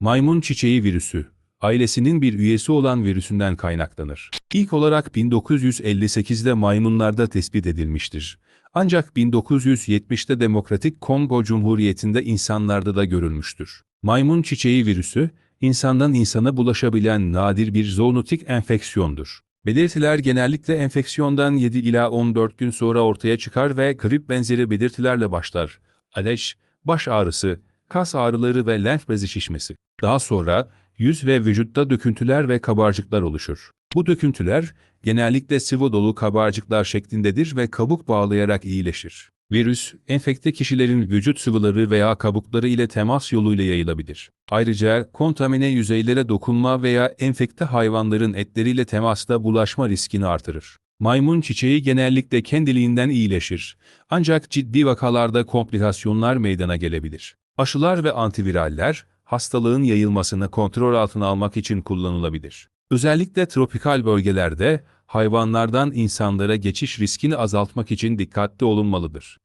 Maymun çiçeği virüsü, ailesinin bir üyesi olan virüsünden kaynaklanır. İlk olarak 1958'de maymunlarda tespit edilmiştir. Ancak 1970'te Demokratik Kongo Cumhuriyeti'nde insanlarda da görülmüştür. Maymun çiçeği virüsü, insandan insana bulaşabilen nadir bir zoonotik enfeksiyondur. Belirtiler genellikle enfeksiyondan 7 ila 14 gün sonra ortaya çıkar ve grip benzeri belirtilerle başlar. Ateş, baş ağrısı, kas ağrıları ve lenf bezi şişmesi. Daha sonra yüz ve vücutta döküntüler ve kabarcıklar oluşur. Bu döküntüler genellikle sıvı dolu kabarcıklar şeklindedir ve kabuk bağlayarak iyileşir. Virüs, enfekte kişilerin vücut sıvıları veya kabukları ile temas yoluyla yayılabilir. Ayrıca kontamine yüzeylere dokunma veya enfekte hayvanların etleriyle temasta bulaşma riskini artırır. Maymun çiçeği genellikle kendiliğinden iyileşir. Ancak ciddi vakalarda komplikasyonlar meydana gelebilir. Aşılar ve antiviraller, hastalığın yayılmasını kontrol altına almak için kullanılabilir. Özellikle tropikal bölgelerde hayvanlardan insanlara geçiş riskini azaltmak için dikkatli olunmalıdır.